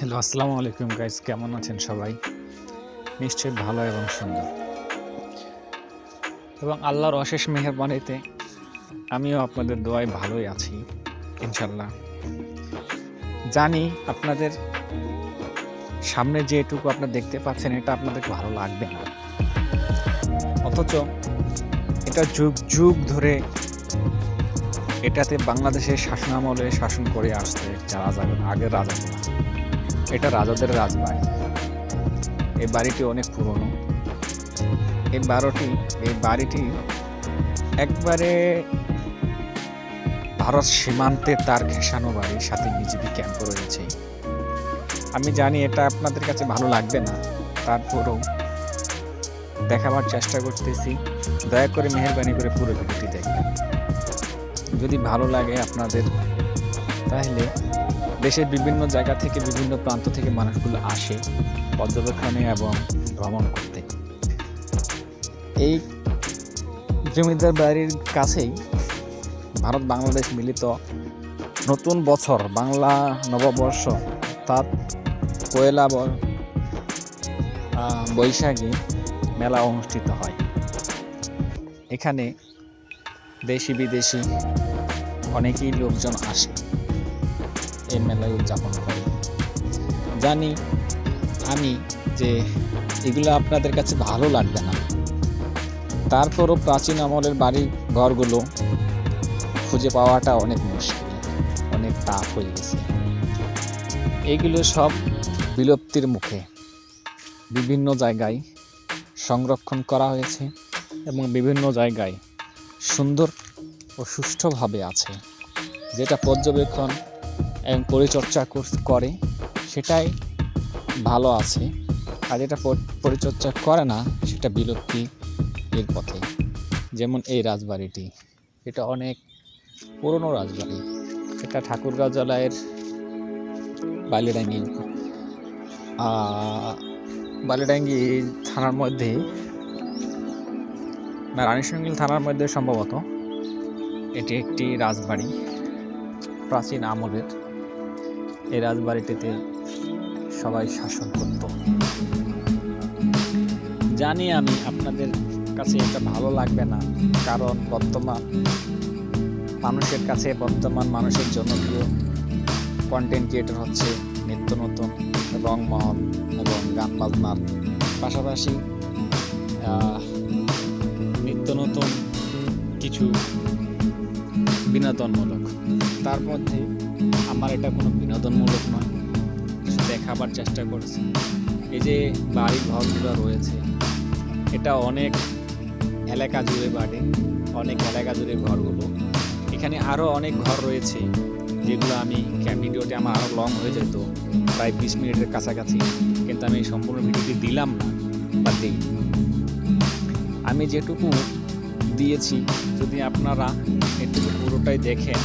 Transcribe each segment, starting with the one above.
Hello, আসসালামু আলাইকুম guys কেমন আছেন সবাই? নিশ্চয়ই ভালো এবং সুন্দর। এবং আল্লাহর অশেষ মেহরবানিতে আমিও আপনাদের দোয়ায় ভালোই আছি ইনশাল্লাহ জানি আপনাদের সামনে যেটুকু আপনারা দেখতে পাচ্ছেন, এটা আপনাদের ভালো লাগবে না। অথচ এটা যুগ যুগ ধরে এটাতে বাংলাদেশের শাসনামলে শাসন করে আসছে, যারা যাবে, আগের রাজাগুলা। এটা রাজাদের রাজবাড়ি। এই বাড়িটি অনেক পুরনো। এই বারোটি, এই বাড়িটি একবারে ভারত সীমান্তে তার ঘেঁষানো বাড়ির সাথে বিজেপি ক্যাম্প রয়েছে। আমি জানি এটা আপনাদের কাছে ভালো লাগবে না। তারপরেও দেখাবার চেষ্টা করতেছি। দয়া করে মেহরবানি করে পুরো ভিডিওটি দেখবেন। যদি ভালো লাগে আপনাদের, তাহলে দেশের বিভিন্ন জায়গা থেকে, বিভিন্ন প্রান্ত থেকে মানুষগুলো আসে পর্যবেক্ষণে এবং ভ্রমণ করতে। এই জমিদার বাড়ির কাছেই ভারত বাংলাদেশ মিলিত নতুন বছর, বাংলা নববর্ষ তার পয়লা বৈশাখী মেলা অনুষ্ঠিত হয়। এখানে দেশি বিদেশি অনেকেই লোকজন আসে। এই মেলায় উদযাপন করে জানি, আমি যে এগুলো আপনাদের কাছে ভালো লাগবে না। তারপরও প্রাচীন আমলের বাড়ি ঘরগুলো খুঁজে পাওয়াটা অনেক মুশকিল, অনেক টাফ হয়ে গেছে। এইগুলো সব বিলুপ্তির মুখে বিভিন্ন জায়গায় সংরক্ষণ করা হয়েছে এবং বিভিন্ন জায়গায় সুন্দর ও সুষ্ঠুভাবে আছে। যেটা পর্যবেক্ষণ পরিচর্যা কর- করে, সেটাই ভালো আছে। আর যেটা পর- পরিচর্যা করে না, সেটা বিলুপ্তি এর পথে। যেমন এই রাজবাড়িটি, এটা অনেক পুরনো রাজবাড়ি। এটা ঠাকুরগাঁও জেলার বালিডাঙ্গি। বালিডাঙ্গি থানার মধ্যে, না, রানীশঙ্গিল থানার মধ্যে সম্ভবত, এটি একটি রাজবাড়ি, প্রাচীন আমলের। এই রাজবাড়িটিতে সবাই শাসন করত। জানি আমি আপনাদের কাছে এটা ভালো লাগবে না, কারণ বর্তমান মানুষের কাছে বর্তমান মানুষের জনপ্রিয় কন্টেন্ট ক্রিয়েটর হচ্ছে নিত্য নতুন রংমহল এবং গান বাজনার পাশাপাশি নিত্য নতুন কিছু বিনোদনমূলক। তার মধ্যে আমার এটা কোনো বিনোদনমূলক নয়। দেখাবার চেষ্টা করছি। এই যে বাড়ি ঘরগুলো রয়েছে, এটা অনেক এলাকা জুড়ে বাড়ে, অনেক এলাকা জুড়ে ঘরগুলো। এখানে আরও অনেক ঘর রয়েছে, যেগুলো আমি ভিডিওটি আমার আরও লং হয়ে যেত, প্রায় বিশ মিনিটের কাছাকাছি। কিন্তু আমি সম্পূর্ণ ভিডিওটি দিলাম না বা দিই আমি যেটুকু দিয়েছি, যদি আপনারা এটুকু পুরোটাই দেখেন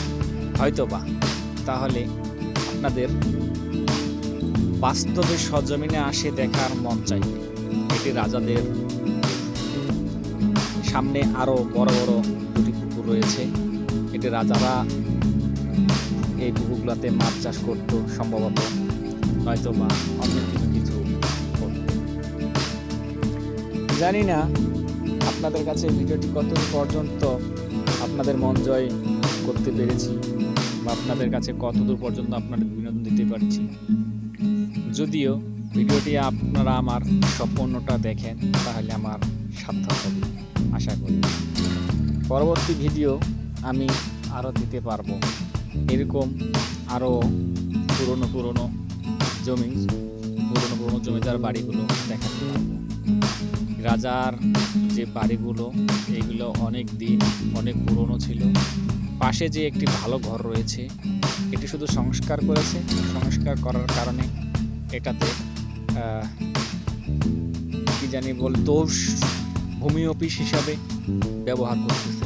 হয়তো বা তাহলে আপনাদের বাস্তবে সজমিনে আসে দেখার মন চাই। এটি রাজাদের সামনে আরও বড় বড় দুটি পুকুর রয়েছে। এটি রাজারা এই পুকুরগুলোতে মাছ চাষ করতো সম্ভবত। হয়তো বা অন্য কিছু কিছু জানি না আপনাদের কাছে ভিডিওটি কত পর্যন্ত আপনাদের মন জয় করতে পেরেছি। বা আপনাদের কাছে কতদূর পর্যন্ত আপনাদের বিনোদন দিতে পারছি। যদিও ভিডিওটি আপনারা আমার সম্পূর্ণটা দেখেন, তাহলে আমার সার্থক হবে, আশা করি। পরবর্তী ভিডিও আমি আরও দিতে পারব। এরকম আরও পুরনো পুরনো জমি পুরনো পুরনো জমিদার বাড়িগুলো দেখাতে রাজার যে বাড়িগুলো, এগুলো অনেক দিন, অনেক পুরনো ছিল। পাশে যে একটি ভালো ঘর রয়েছে, এটি শুধু সংস্কার করেছে। সংস্কার করার কারণে এটাতে কি জানি বল বলতো ভূমি অফিস হিসাবে ব্যবহার করতেছে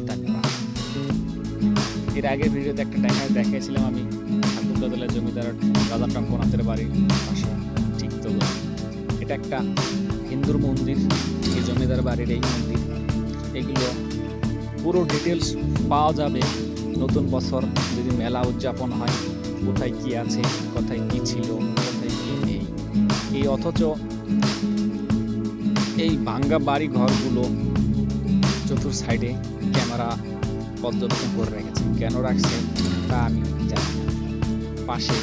স্থানীয়রা। এর আগের ভিডিওতে একটা দেখা দেখিয়েছিলাম আমি ঠাকুরগাদলা জমিদার রাজা টঙ্কনাথের বাড়ির পাশে, ঠিক তো এটা একটা হিন্দুর মন্দির, এই জমিদার বাড়ির এই মন্দির। এগুলো পুরো ডিটেলস পাওয়া যাবে। নতুন বছর যদি মেলা উদযাপন হয়, কোথায় কি আছে, কোথায় কি ছিল, কোথায় কি নেই। এই অথচ এই ভাঙ্গা বাড়ি ঘরগুলো চতুর সাইডে ক্যামেরা পর্যবেক্ষণ করে রেখেছে। কেন রাখছে তা আমি জানি পাশে